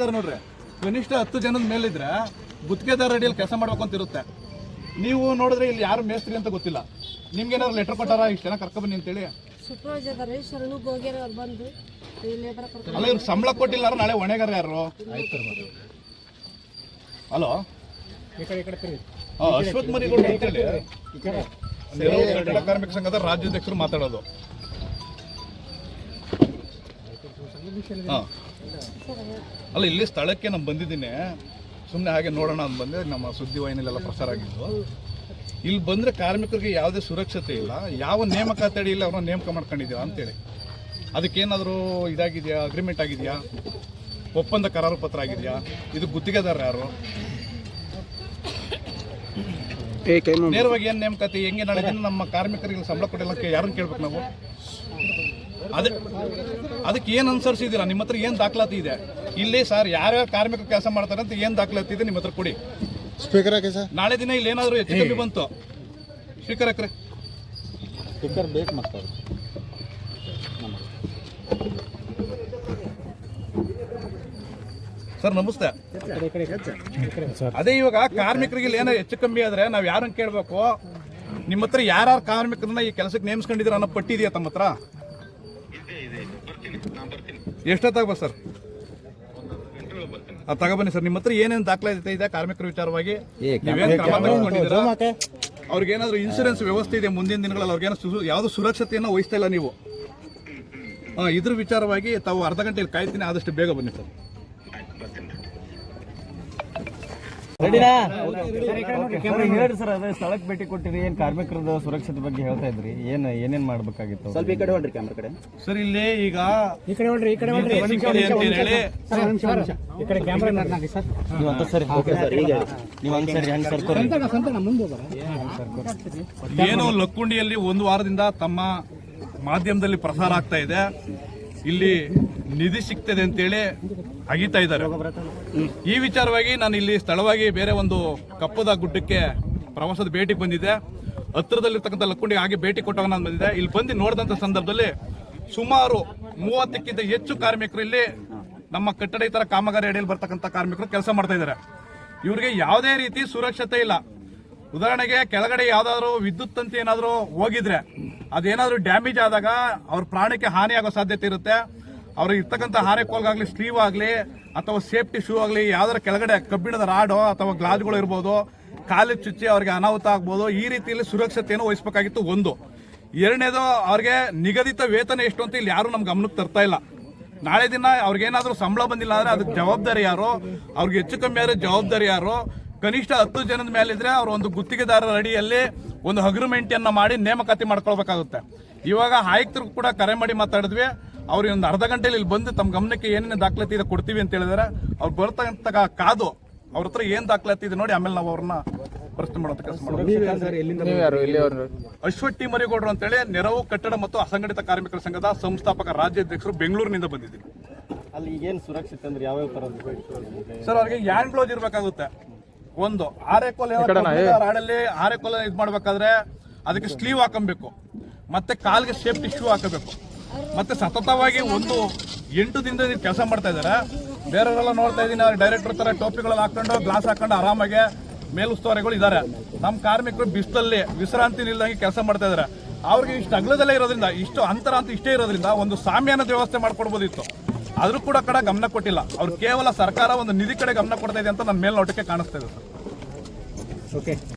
ನೋಡ್ರಿ. ಕನಿಷ್ಠ ಹತ್ತು ಜನದ ಮೇಲಿದ್ರೆ ಗುತ್ತಿಗೆದಾರ ಅಡಿಯಲ್ಲಿ ಕೆಲಸ ಮಾಡ್ಬೇಕು ಅಂತ ಇರುತ್ತೆ. ನೀವು ನೋಡಿದ್ರೆ ಇಲ್ಲಿ ಯಾರು ಮೇಸ್ತ್ರಿ ಅಂತ ಗೊತ್ತಿಲ್ಲ. ನಿಮ್ಗೆ ಏನಾದ್ರು ಲೆಟರ್ ಕೊಟ್ಟಾರ? ಇಷ್ಟು ಜನ ಕರ್ಕೊಬನ್ನಿ ಅಂತೇಳಿ. ಅಂತ ಅದಾರೆ. ಶರಣು ಗೋಗ್ಯಾರ ಅವ್ರು ಬಂದು ಈ ಲೇಬರ್ ಕರ್ಕೊಂಡು ಅಲ್ಲ ಇವ್ರು ಸಂಬಳ ಕೊಟ್ಟಿಲ್ಲ ನಾಳೆ ಹೊಣೆಗಾರ ಯಾರು? ಹಲೋ? ಅಶ್ವಥ್ ಮರಿಗೌಡ ಅಂತೇಳಿ ಕಟ್ಟಡ ಕಾರ್ಮಿಕ ಸಂಘದ ರಾಜ್ಯಾಧ್ಯಕ್ಷರು ಮಾತಾಡೋದು. ಹಾ. ಅಲ್ಲ ಇಲ್ಲಿ ಸ್ಥಳಕ್ಕೆ ನಾನು ಬಂದಿದ್ದೀನಿ. ಸುಮ್ಮನೆ ಹಾಗೆ ನೋಡೋಣ ಅಂತ ಬಂದೆ. ನಮ್ಮ ಸುದ್ದಿ ವಾಹಿನಿಲೆಲ್ಲ ಪ್ರಸಾರ ಆಗಿದ್ದು. ಇಲ್ಲಿ ಬಂದರೆ ಕಾರ್ಮಿಕರಿಗೆ ಯಾವುದೇ ಸುರಕ್ಷತೆ ಇಲ್ಲ. ಯಾವ ನೇಮಕಾತಿ ಅಡಿಯಲ್ಲಿ ಅವ್ರನ್ನ ನೇಮಕ ಮಾಡ್ಕೊಂಡಿದ್ದೀರಾ ಅಂತೇಳಿ. ಅದಕ್ಕೇನಾದರೂ ಇದಾಗಿದೆಯಾ? ಅಗ್ರಿಮೆಂಟ್ ಆಗಿದೆಯಾ? ಒಪ್ಪಂದ ಕರಾರು ಪತ್ರ ಆಗಿದೆಯಾ? ಇದು ಗುತ್ತಿಗೆದಾರ ಯಾರು? ನೇರವಾಗಿ ಏನು ನೇಮಕಾತಿ? ಹೆಂಗೆ ನಾಳೆ ದಿನ ನಮ್ಮ ಕಾರ್ಮಿಕರಿಗೆ ಸಂಬಳ ಕೊಟ್ಟಿಲ್ಲ ಯಾರನ್ನ ಕೇಳ್ಬೇಕು ನಾವು? ಅದೇ ಅದಕ್ಕೆ ಏನು ಅನುಸರಿಸಿದ್ದೀರಾ ನಿಮ್ಮ ಹತ್ರ ಏನು ದಾಖಲಾತಿ ಇದೆ? ಇಲ್ಲಿ ಸರ್ ಯಾರ್ಯಾರು ಕಾರ್ಮಿಕರು ಕೆಲಸ ಮಾಡ್ತಾರೆ ಅಂತ ಏನು ದಾಖಲಾತಿ ಇದೆ ನಿಮ್ಮ ಹತ್ರ ಕೊಡಿ. Speaker sir? ನಾಳೆ ದಿನ ಇಲ್ಲಿ ಏನಾದರೂ ಹೆಚ್ಚು ಕಮ್ಮಿ ಬಂತು. ಸ್ಪೀಕರ್ ಹಾಕ್ರೆ ಸ್ಪೀಕರ್ ಬೇಕು ಮತ್ತೆ ಸರ್ ನಮಸ್ತೆ. ಅದೇ ಇವಾಗ ಕಾರ್ಮಿಕರಿಗೆ ಇಲ್ಲಿ ಏನೋ ಹೆಚ್ಚು ಕಮ್ಮಿ ಆದರೆ ನಾವು ಯಾರನ್ನ ಕೇಳಬೇಕು? ನಿಮ್ಮ ಹತ್ರ ಯಾರ್ಯಾರು ಕಾರ್ಮಿಕರನ್ನ ಈ ಕೆಲಸಕ್ಕೆ ನೇಮಿಸ್ಕೊಂಡಿದ್ದೀರ ಅನ್ನೋ ಪಟ್ಟಿ ಇದೆಯಾ ತಮ್ಮ ಹತ್ರ? ಎಷ್ಟೊತ್ತಾಗ ಸರ್? ಅದು ತಗೊಬನ್ನಿ ಸರ್. ನಿಮ್ಮ ಹತ್ರ ಏನೇನು ದಾಖಲಾತಿ ಇದೆ? ಕಾರ್ಮಿಕರ ವಿಚಾರವಾಗಿ ನೀವೇನು ಕ್ರಮ ತಗೊಂಡಿದ್ದೀರಾ ಅವ್ರಿಗೆ ಏನಾದ್ರು ಇನ್ಸೂರೆನ್ಸ್ ವ್ಯವಸ್ಥೆ ಇದೆ ಮುಂದಿನ ದಿನಗಳಲ್ಲಿ ಅವ್ರಿಗೇನೋ ಯಾವುದು ಸುರಕ್ಷತೆಯನ್ನು ವಹಿಸ್ತಾ ಇಲ್ಲ ನೀವು. ಇದ್ರ ವಿಚಾರವಾಗಿ ತಾವು ಅರ್ಧ ಗಂಟೆಯಲ್ಲಿ ಕಾಯ್ತೀನಿ ಆದಷ್ಟು ಬೇಗ ಬನ್ನಿ ಸರ್. ಹೇಳ್ರಿ ಸರ್ ಅದೇ ಸ್ಥಳಕ್ಕೆ ಭೇಟಿ ಕೊಟ್ಟಿರಿ ಏನು ಕಾರ್ಮಿಕರದ ಸುರಕ್ಷತೆ ಬಗ್ಗೆ ಹೇಳ್ತಾ ಇದ್ರಿ? ಏನು ಏನೇನ್ ಮಾಡ್ಬೇಕಾಗಿತ್ತು? ಸ್ವಲ್ಪ ಈ ಕಡೆ ಹೊಡ್ರಿ ಕ್ಯಾಮ್ರಾ ಕಡೆ. ಸರ್ ಇಲ್ಲಿ ಈಗ ಈ ಕಡೆ ನೋಡ್ರಿ ಈ ಕಡೆ ಹೊಡ್ರಿ. ಅಂತ ಹೇಳಿ. ಸರ್. ಈ ಕಡೆ ಕ್ಯಾಮ್ರಾ ನಾಲ್ಕು ಸರ್ ನೀವು ಅಂತ ಸರಿ ನೀವು ಹಂಗ್ ಸರಿ ಹಂಗ್ ಸರ್ಕೋರಿ ಸಂತಣ ಸಂತಣ ಮುಂದೆ ಹೋಗೋಣ. ಏನು ಲಕ್ಕುಂಡಿಯಲ್ಲಿ ಒಂದು ವಾರದಿಂದ ತಮ್ಮ ಮಾಧ್ಯಮದಲ್ಲಿ ಪ್ರಸಾರ ಆಗ್ತಾ ಇದೆ. ಇಲ್ಲಿ ನಿಧಿ ಸಿಗ್ತದೆ ಅಂತೇಳಿ ಅಗಿತಾ ಇದ್ದಾರೆ. ಈ ವಿಚಾರವಾಗಿ ನಾನು ಇಲ್ಲಿ ಸ್ಥಳವಾಗಿ ಬೇರೆ ಒಂದು ಕಪ್ಪದ ಗುಡ್ಡಕ್ಕೆ ಪ್ರವಾಸದ ಭೇಟಿ ಬಂದಿದ್ದೆ. ಹತ್ತಿರದಲ್ಲಿರ್ತಕ್ಕಂಥ ಲಕ್ಕುಂಡಿ ಹಾಗೆ ಭೇಟಿ ಕೊಟ್ಟವಾಗ ನಾನು ಬಂದಿದ್ದೆ. ಇಲ್ಲಿ ಬಂದು ನೋಡಿದಂಥ ಸಂದರ್ಭದಲ್ಲಿ ಸುಮಾರು ಮೂವತ್ತಕ್ಕಿಂತ ಹೆಚ್ಚು ಕಾರ್ಮಿಕರು ಇಲ್ಲಿ ನಮ್ಮ ಕಟ್ಟಡ ಇತರ ಕಾಮಗಾರಿ ಅಡಿಯಲ್ಲಿ ಬರ್ತಕ್ಕಂಥ ಕಾರ್ಮಿಕರು ಕೆಲಸ ಮಾಡ್ತಾ ಇದ್ದಾರೆ. ಇವರಿಗೆ ಯಾವುದೇ ರೀತಿ ಸುರಕ್ಷತೆ ಇಲ್ಲ. ಉದಾಹರಣೆಗೆ ಕೆಳಗಡೆ ಯಾವ್ದಾದ್ರು ವಿದ್ಯುತ್ ತಂತಿ ಏನಾದರೂ ಹೋಗಿದ್ರೆ ಅದೇನಾದರೂ ಡ್ಯಾಮೇಜ್ ಆದಾಗ ಅವ್ರ ಪ್ರಾಣಕ್ಕೆ ಹಾನಿಯಾಗೋ ಸಾಧ್ಯತೆ ಇರುತ್ತೆ. ಅವ್ರಿಗೆ ಇರ್ತಕ್ಕಂಥ ಹಾರೆಕೋಲ್ಗಾಗ್ಲಿ ಸ್ಲೀವ್ ಆಗಲಿ, ಅಥವಾ ಸೇಫ್ಟಿ ಶೂ ಆಗಲಿ, ಯಾವ್ದಾರ ಕೆಳಗಡೆ ಕಬ್ಬಿಣದ ರಾಡೋ ಅಥವಾ ಗ್ಲಾಸ್ಗಳು ಇರ್ಬೋದು, ಕಾಲು ಚುಚ್ಚಿ ಅವ್ರಿಗೆ ಅನಾಹುತ ಆಗ್ಬೋದು, ಈ ರೀತಿಯಲ್ಲಿ ಸುರಕ್ಷತೆಯನ್ನು ವಹಿಸಬೇಕಾಗಿತ್ತು ಒಂದು. ಎರಡನೇದು, ಅವ್ರಿಗೆ ನಿಗದಿತ ವೇತನ ಎಷ್ಟು ಅಂತ ಇಲ್ಲಿ ಯಾರು ನಮ್ಮ ಗಮನಕ್ಕೆ ತರ್ತಾ ಇಲ್ಲ. ನಾಳೆ ದಿನ ಅವ್ರಿಗೇನಾದರೂ ಸಂಬಳ ಬಂದಿಲ್ಲ ಅಂದ್ರೆ ಅದಕ್ಕೆ ಜವಾಬ್ದಾರಿ ಯಾರು? ಅವ್ರಿಗೆ ಹೆಚ್ಚು ಕಮ್ಮಿ ಆದರೆ ಜವಾಬ್ದಾರಿ ಯಾರು? ಕನಿಷ್ಠ ಹತ್ತು ಜನದ ಮೇಲಿದ್ರೆ ಅವ್ರು ಒಂದು ಗುತ್ತಿಗೆದಾರರ ಅಡಿಯಲ್ಲಿ ಒಂದು ಅಗ್ರಿಮೆಂಟ್ ಅನ್ನ ಮಾಡಿ ನೇಮಕಾತಿ ಮಾಡ್ಕೊಳ್ಬೇಕಾಗುತ್ತೆ. ಇವಾಗ ಆಯುಕ್ತರು ಕೂಡ ಕರೆ ಮಾಡಿ ಮಾತಾಡಿದ್ವಿ. ಅವ್ರಿಗೆ ಒಂದು ಅರ್ಧ ಗಂಟೆಲಿ ಇಲ್ಲಿ ಬಂದು ತಮ್ಮ ಗಮನಕ್ಕೆ ಏನೇನು ದಾಖಲಾತಿ ಇದೆ ಕೊಡ್ತೀವಿ ಅಂತ ಹೇಳಿದ್ರೆ. ಅವ್ರು ಬರ್ತಕ್ಕಂಥ ಕಾದು ಅವ್ರ ಹತ್ರ ಏನ್ ದಾಖಲಾತಿ ಇದೆ ನೋಡಿ ಆಮೇಲೆ ನಾವು ಅವ್ರನ್ನ ಪ್ರಶ್ನೆ ಮಾಡೋದು ಕೆಲಸ ಮಾಡೋದು. ಅಶ್ವಟ್ಟಿ ಮರಿಗೌಡರು ಅಂತೇಳಿ ನೆರವು ಕಟ್ಟಡ ಮತ್ತು ಅಸಂಘಟಿತ ಕಾರ್ಮಿಕರ ಸಂಘದ ಸಂಸ್ಥಾಪಕ ರಾಜ್ಯಾಧ್ಯಕ್ಷರು ಬೆಂಗಳೂರಿನಿಂದ ಬಂದಿದ್ದೀವಿ. ಅಲ್ಲಿ ಏನು ಸುರಕ್ಷತೆ ಅಂದ್ರೆ ಯಾವ್ಯಾವ ತರ ಸರ್ ಅವ್ರಿಗೆ ಹ್ಯಾಂಡ್ ಗ್ಲೋಸ್ ಇರ್ಬೇಕಾಗುತ್ತೆ. ಒಂದು ಆರೆಕೋಲ್ ರಾಡಲ್ಲಿ ಆರೆಕೋಲ್ ಇದು ಮಾಡ್ಬೇಕಾದ್ರೆ ಅದಕ್ಕೆ ಸ್ಲೀವ್ ಹಾಕೊಬೇಕು. ಮತ್ತೆ ಕಾಲ್ಗೆ ಸೇಫ್ಟಿ ಶೂ ಹಾಕಬೇಕು. ಮತ್ತೆ ಸತತವಾಗಿ ಒಂದು ಎಂಟು ದಿನದಿಂದ ಕೆಲಸ ಮಾಡ್ತಾ ಇದ್ದಾರೆ. ಬೇರೆಯವರೆಲ್ಲ ನೋಡ್ತಾ ಇದ್ದೀನಿ ಡೈರೆಕ್ಟರ್ ತರ ಟೋಪಿಗಳಲ್ಲಿ ಹಾಕೊಂಡು ಗ್ಲಾಸ್ ಹಾಕೊಂಡು ಆರಾಮಾಗಿ ಮೇಲುಸ್ತುವಾರಿಗಳು ಇದ್ದಾರೆ. ನಮ್ಮ ಕಾರ್ಮಿಕರು ಬಿಸಿಲಲ್ಲಿ ವಿಶ್ರಾಂತಿ ನಿಲ್ದಂಗೆ ಕೆಲಸ ಮಾಡ್ತಾ ಇದ್ದಾರೆ. ಅವ್ರಿಗೆ ಇಷ್ಟು ಅಗ್ಲದಲ್ಲೇ ಇರೋದ್ರಿಂದ, ಇಷ್ಟು ಅಂತರ ಅಂತ ಇಷ್ಟೇ ಇರೋದ್ರಿಂದ ಒಂದು ಸಾಮ್ಯಾನದ ವ್ಯವಸ್ಥೆ ಮಾಡ್ಕೊಡ್ಬೋದಿತ್ತು. ಆದರೂ ಕೂಡ ಕಡೆ ಗಮನ ಕೊಟ್ಟಿಲ್ಲ. ಅವ್ರು ಕೇವಲ ಸರ್ಕಾರ ಒಂದು ನಿಧಿ ಕಡೆ ಗಮನ ಕೊಡ್ತಾ ಇದೆ ಅಂತ ನನ್ನ ಮೇಲ್ನೋಟಕ್ಕೆ ಕಾಣಿಸ್ತಾ ಇದೆ, ಸರ್. ಓಕೆ